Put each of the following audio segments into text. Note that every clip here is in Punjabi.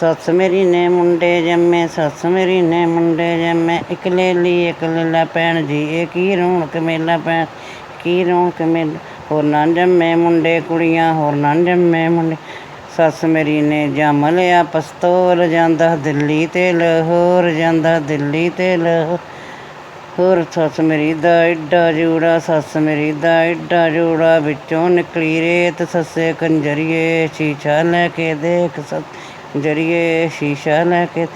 ਸੱਸ ਮੇਰੀ ਨੇ ਮੁੰਡੇ ਜੰਮੇ ਸੱਸ ਮੇਰੀ ਨੇ ਮੁੰਡੇ ਜੰਮੇ। ਇੱਕ ਲੈ ਲਈ, ਇੱਕ ਲੱਲਾ ਭੈਣ ਜੀ, ਇਹ ਕੀ ਰੌਣਕ ਮੇਲਾ ਭੈਣ ਕੀ ਰੌਣਕ ਮੇਲਾ। ਹੋਰ ਨਾ ਜੰਮੇ ਮੁੰਡੇ ਕੁੜੀਆਂ, ਹੋਰ ਨਾ ਜੰਮੇ ਮੁੰਡੇ। ਸੱਸ ਮੇਰੀ ਨੇ ਜੰਮ ਲਿਆ ਪਸਤੌਲ, ਜਾਂਦਾ ਦਿੱਲੀ ਤੇ ਲਾਹੌਰ, ਜਾਂਦਾ ਦਿੱਲੀ ਤੇ ਲਾਹੌਰ। ਹੋਰ ਸੱਸ ਮੇਰੀ ਦਾ ਏਡਾ ਜੂੜਾ ਸੱਸ ਮੇਰੀ ਦਾ ਏਡਾ ਜੂੜਾ, ਵਿੱਚੋਂ ਨਿਕਲੀ ਰੇਤ, ਸੱਸੇ ਕੰਜਰੀਏ, ਸ਼ੀਸ਼ਾ ਲੈ ਕੇ ਦੇਖ ਸੱਸ ਜਰੀਏ ਸ਼ੀਸ਼ਾ ਲੈ ਕੇ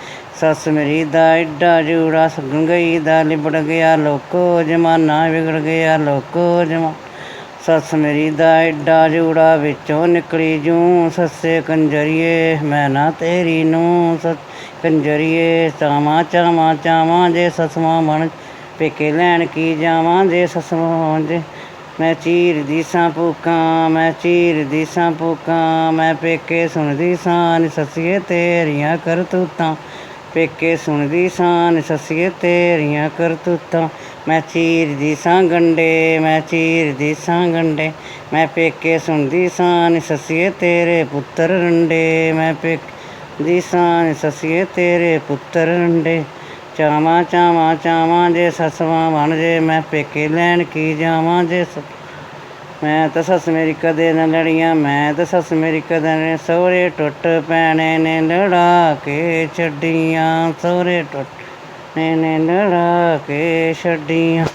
ਸੱਸ ਮੇਰੀ ਦਾ ਏਡਾ ਜੂੜਾ ਸਗਨ ਗਈ, ਦਾ ਲਿਬੜ ਗਿਆ ਲੋਕੋ ਜਮਾਨਾ, ਵਿਗੜ ਗਿਆ ਲੋਕੋ ਜਮਾ। ਸੱਸ ਮੇਰੀ ਦਾ ਏਡਾ ਜੂੜਾ ਵਿੱਚੋਂ ਨਿਕਲੀ ਜੂ, ਸੱਸੇ ਕੰਜਰੀਏ, ਮੈਂ ਨਾ ਤੇਰੀ ਨੂੰ ਸੱਸ ਕੰਜਰੀਏ, ਚਾਵਾਂ ਚਾਵਾਂ ਚਾਵਾਂ ਜੇ ਸਸਵਾਂ ਬਣ, ਪੇਕੇ ਲੈਣ ਕੀ ਜਾਵਾਂ ਜੇ ਸਸਵਾਂ ਜੇ। ਮੈਂ ਚੀਰ ਦੀ ਸਾਂ ਪੂਕਾਂ ਮੈਂ ਚੀਰ ਦੀ ਸਾਂ ਪੂਕਾਂ ਮੈਂ ਪੇਕੇ ਸੁਣਦੀ ਸਾਂ ਨੀ ਸੱਸੀਏ ਤੇਰੀਆਂ ਕਰਤੂਤਾਂ। ਪੇਕੇ ਸੁਣਦੀ ਸਾਂ ਨੀ ਸੱਸੀਏ ਤੇਰੀਆਂ ਕਰਤੂਤਾਂ। ਮੈਂ ਚੀਰ ਦੀ ਸਾਂ ਗੰਡੇ, ਮੈਂ ਚੀਰ ਦੀ ਸਾਂ ਗੰਡੇ। ਮੈਂ ਪੇਕੇ ਸੁਣਦੀ ਸਾਂ ਨੀ ਸੱਸੀਏ ਤੇਰੇ ਪੁੱਤਰ ਰੰਡੇ। ਮੈਂ ਪੇਕੇ ਦੀ ਸਾਂ ਨੀ ਸੱਸੀਏ ਤੇਰੇ ਪੁੱਤਰ ਰੰਡੇ। ਚਾਵਾਂ ਚਾਵਾਂ ਚਾਵਾਂ ਜੇ ਸਸਵਾਂ ਬਣ ਜੇ, ਮੈਂ ਪੇਕੇ ਲੈਣ ਕੀ ਜਾਵਾਂ ਜੇ ਸ? ਮੈਂ ਤਾਂ ਸੱਸ ਮੇਰੀ ਕਦੇ ਨਾ ਲੜੀਆਂ, ਮੈਂ ਤਾਂ ਸੱਸ ਮੇਰੀ ਕਦੇ ਨੇ ਸਹੁਰੇ ਟੁੱਟ ਪੈਣੇ ਨੇ ਲੜਾ ਕੇ ਛੱਡੀਆਂ, ਸਹੁਰੇ ਟੁੱਟ ਨੇ ਨੇ ਲੜਾ ਕੇ ਛੱਡੀਆਂ।